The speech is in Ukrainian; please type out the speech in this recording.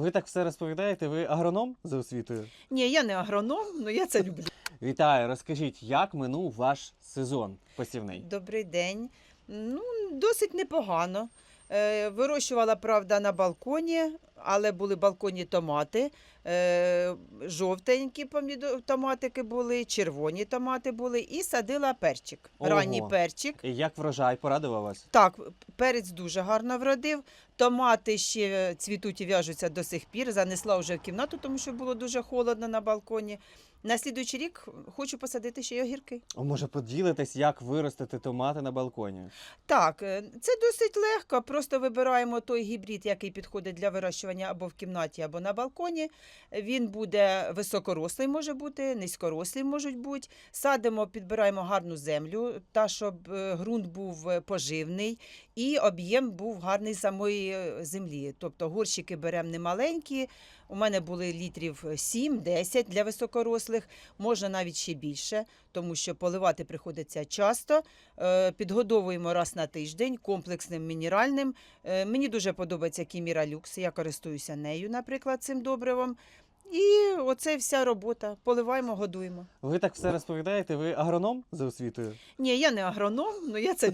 Ви так все розповідаєте, ви агроном за освітою? Ні, я не агроном, але я це люблю. Вітаю, розкажіть, як минув ваш сезон посівний? Добрий день. Ну, досить непогано. Е, вирощувала, правда, на балконі, але були балконні томати. Е, жовтенькі томатики були, червоні томати були і садила перчик. Ого. Ранній перчик. І як врожай порадував вас? Так, перець дуже гарно вродив. Томати ще цвітуть і в'яжуться до сих пір. Занесла вже в кімнату, тому що було дуже холодно на балконі. На слідуючий рік хочу посадити ще й огірки. А може поділитесь, як виростити томати на балконі? Так, е, це досить легко. Просто вибираємо той гібрид, який підходить для вирощування або в кімнаті, або на балконі. Він буде високорослий, може бути, низькорослий можуть бути. Садимо, підбираємо гарну землю, та щоб е, ґрунт був е, поживний і об'єм був гарний самої землі. Тобто горщики беремо немаленькі. У мене були літрів 7-10 для високорослих, можна навіть ще більше, тому що поливати приходиться часто. Е, Підгодовуємо раз на тиждень комплексним мінеральним. Е, Мені дуже подобається Кіміра Люкс. Я користуюся нею, наприклад, цим добривом. І оце вся робота. Поливаємо, годуємо. Ви так все розповідаєте, ви агроном за освітою? Ні, я не агроном, але я це